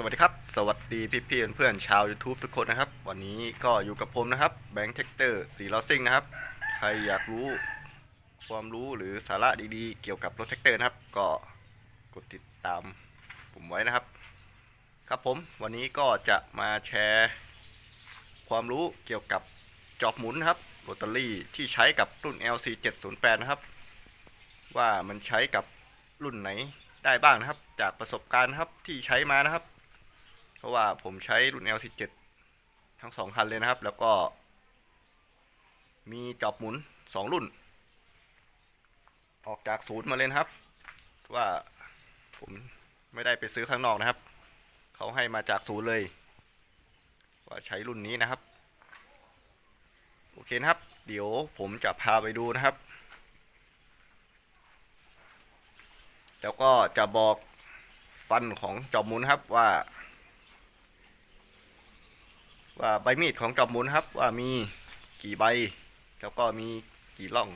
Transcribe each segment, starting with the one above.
สวัสดีครับ สวัสดีพี่พี่เพื่อนชาว YouTube ทุกคนนะครับ วันนี้ก็อยู่กับผมนะครับแบงค์เทคเตอร์สีลอซิงนะครับ ใครอยากรู้ความรู้หรือสาระดีๆ เกี่ยวกับรถแท็กเตอร์นะครับ ก็กดติดตามผมไว้นะครับ ครับผมวันนี้ก็จะมาแชร์ ความรู้เกี่ยวกับจอบหมุนครับโรตารี่ที่ใช้กับรุ่น LC 708นะครับ ว่ามันใช้กับรุ่นไหนได้บ้างนะครับ จากประสบการณ์ครับที่ใช้มานะครับ เพราะว่าผมใช้รุ่น LC7 ทั้งสองคันเลยนะครับ แล้วก็ มีจอบหมุน2รุ่น ออกจากศูนย์มาเลยนะครับ ว่าผมไม่ได้ไปซื้อข้างนอกนะครับ เขาให้มาจากศูนย์เลย ว่าใช้รุ่นนี้นะครับ โอเคนะครับ เดี๋ยวผมจะพาไปดูนะครับ แล้วก็จะบอกฟันของจอบหมุนครับว่า ว่าใบมีดของจอบหมุนครับ ว่ามีกี่ใบแล้วก็มีกี่ร่อง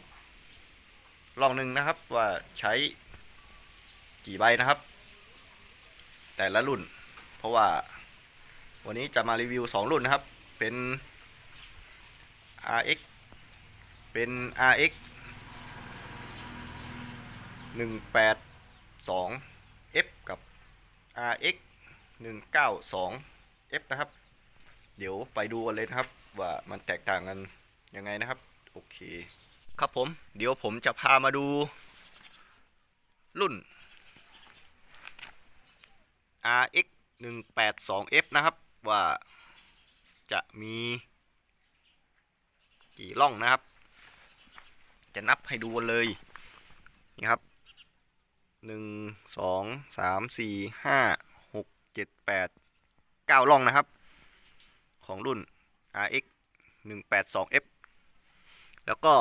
ร่องหนึ่งนะครับว่าใช้กี่ใบนะครับ แต่ละรุ่น เพราะว่าวันนี้จะมารีวิว 2 รุ่นนะครับ เป็น RX เป็น RX 182 F กับ RX 192 F นะครับ เดี๋ยวไปดูกันเลยนะครับ ว่ามันแตกต่างกันยังไงนะครับ โอเค ครับผม เดี๋ยวผมจะพามาดู รุ่น RX 182 F นะครับ ว่าจะมีกี่ร่องนะครับ จะนับให้ดูกันเลยนี่ครับหนึ่งสองสามสี่ห้าหกเจ็ดแปดเก้าร่องนะครับ ของรุ่น RX 182F แล้วก็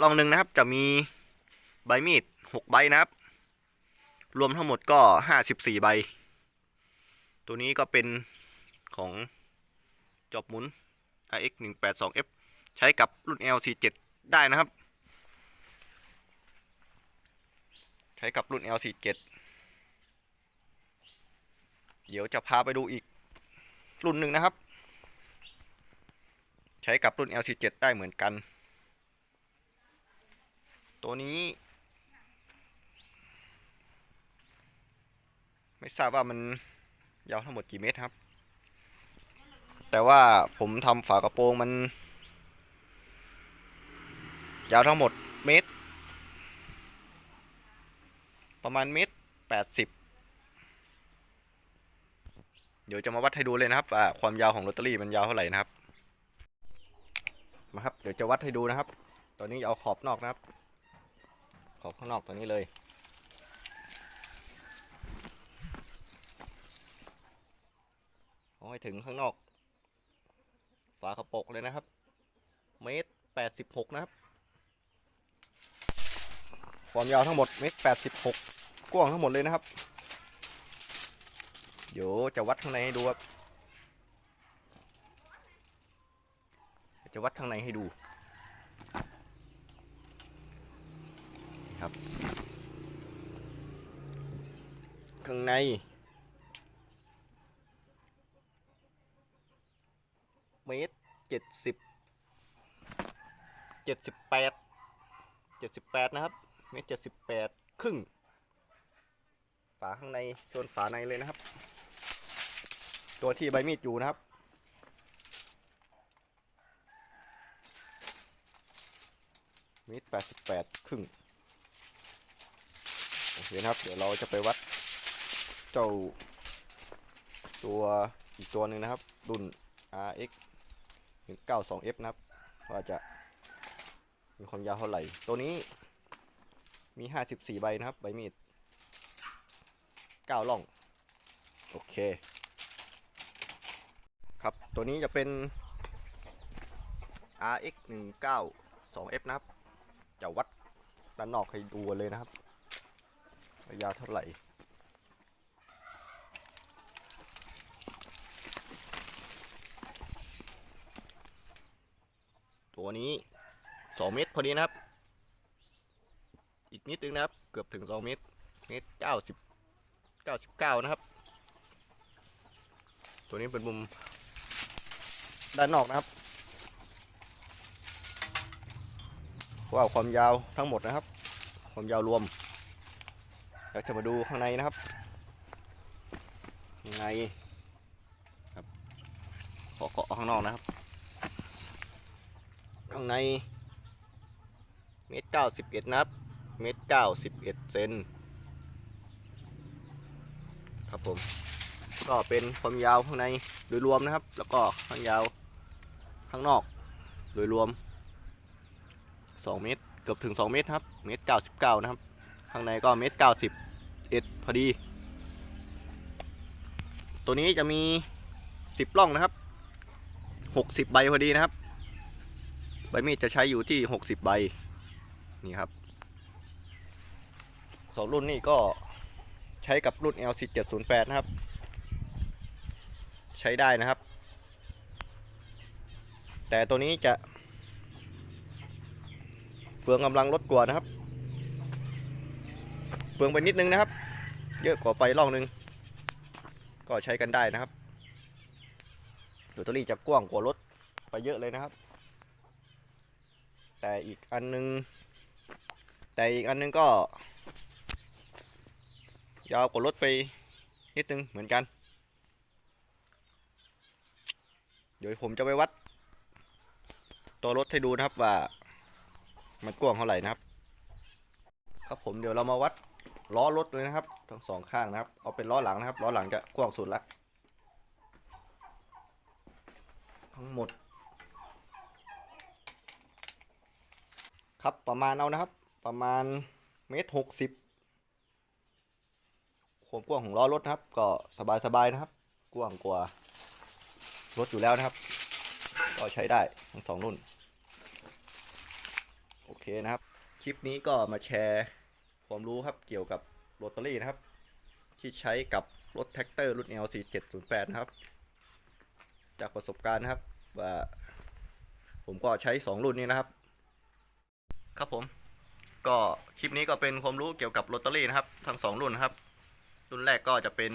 ร่องหนึ่งนะครับจะมีใบมีด 6 ใบนะครับ รวมทั้งหมดก็ 54 ใบ ตัวนี้ก็เป็นของจอบหมุน RX 182F ใช้กับรุ่น LC7 ได้นะครับ ใช้กับรุ่น L47 เดี๋ยวจะพาไปดูอีกรุ่นหนึ่งนะครับ ใช้กับรุ่น L47 ได้เหมือนกัน ตัวนี้ ไม่ทราบว่ามันยาวทั้งหมดกี่เมตรครับ แต่ว่าผมทำฝากระโปรงมัน ยาวทั้งหมดเมตร ประมาณเมตรแปดสิบเดี๋ยวจะมาวัดให้ดูเลยนะครับว่าความยาวของลอตเตอรี่มันยาวเท่าไหร่นะครับ มาครับ เดี๋ยวจะวัดให้ดูนะครับ ตอนนี้เอาขอบนอกนะครับ ขอบข้างนอกตัวนี้เลย เอาให้ถึงข้างนอก ฝากระโปรงเลยนะครับ เมตรแปดสิบหกนะครับ ความยาวทั้งหมดเมตรแปดสิบหกกว้างทั้งหมดเลยนะครับ เดี๋ยวจะวัดข้างในให้ดูครับเดี๋ยว จะวัดข้างในให้ดูครับ ข้างใน เมตรเจ็ดสิบเจ็ดสิบแปดเจ็ดสิบแปดนะครับ เมตรเจ็ดสิบแปดครึ่ง ฝาข้างในส่วนฝาในเลยนะครับ ตัวที่ใบมีดอยู่นะครับ เมตรแปดสิบแปดครึ่งโอเคนะครับ เดี๋ยวเราจะไปวัดเจ้าตัวอีกตัวหนึ่งนะครับ รุ่น RX 192F นะครับ ว่าจะมีความยาวเท่าไหร่ ตัวนี้มี 54 ใบนะครับ ใบมีด 9 ล่อง โอเค ครับ ตัวนี้จะเป็น RX 192F นะครับ จะวัดด้านนอกให้ดูเลยนะครับว่ายาวเท่าไหร่ตัวนี้ 2 เมตรพอดีนะครับ อีกนิดนึงนะครับ เกือบถึง 2 เมตร เมตร 90 99 นะครับ ตัวนี้เป็นมุมด้านนอกนะครับ ว่าความยาวทั้งหมดนะครับ ความยาวรวมเราจะมาดูข้างในนะครับข้างในครับขอเกาะข้างนอกนะครับ ข้างในเมตรเก้าสิบเอ็ดนะครับเมตรเก้าสิบเอ็ดเซนครับผมก็เป็นความยาวข้างในโดยรวมนะครับ แล้วก็ข้างยาวข้างนอกโดยรวม 2 เมตร เกือบถึง 2 เมตรครับ เมตร 99 นะครับ ข้างในก็เมตร 91 พอดี ตัวนี้จะมี 10ร่องนะครับ 60 ใบพอดีนะครับ ใบมีดจะใช้อยู่ที่ 60 ใบ นี่ครับสองรุ่นนี้ก็ใช้กับรุ่น LC 708นะครับ ใช้ได้นะครับ แต่ตัวนี้จะ เปลืองกำลังลดกว่านะครับ เปลืองไปนิดนึงนะครับ เยอะกว่าไปล่องนึง ก็ใช้กันได้นะครับแบตเตอรี่จะกว้างกว่ารถไปเยอะเลยนะครับ แต่อีกอันนึง แต่อีกอันนึงก็ ยาวกว่ารถไปนิดนึงเหมือนกัน เดี๋ยวผมจะไปวัด ตัวรถให้ดูนะครับว่า มันกว้างเท่าไหร่นะครับ ครับผมเดี๋ยวเรามาวัดล้อรถเลยนะครับ ทั้งสองข้างนะครับ เอาเป็นล้อหลังนะครับ ล้อหลังจะกว้างสุดละ ทั้งหมด ครับประมาณเอานะครับ ประมาณเมตรหกสิบความกว้างของล้อรถนะครับ ก็สบายๆนะครับ กว้างกว่ารถอยู่แล้วนะครับ ก็ใช้ได้ทั้งสองรุ่น เคนะครับ คลิปนี้ก็มาแชร์ความรู้ครับเกี่ยวกับโรตารี่นะครับ ที่ใช้กับรถแท็กเตอร์รุ่น LC 708 นะครับ จากประสบการณ์นะครับว่าผมก็ใช้ 2 รุ่นนี้นะครับ ครับผม ก็คลิปนี้ก็เป็นความรู้เกี่ยวกับโรตารี่นะครับ ทั้ง 2 รุ่นนะครับ รุ่นแรกก็จะเป็น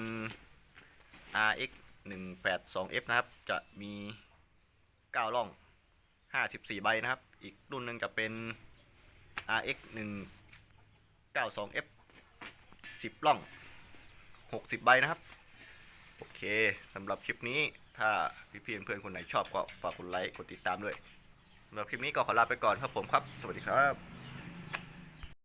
RX 182F นะครับ จะมี9ร่อง 54 ใบนะครับ อีกรุ่นหนึ่งจะเป็น RX 192F 10ล่อง 60 ใบนะครับ โอเคสำหรับคลิปนี้ถ้าพี่ๆเพื่อนๆคนไหนชอบก็ฝากกดไลค์กดติดตามด้วยสำหรับคลิปนี้ก็ขอลาไปก่อนครับผมครับ สวัสดีครับ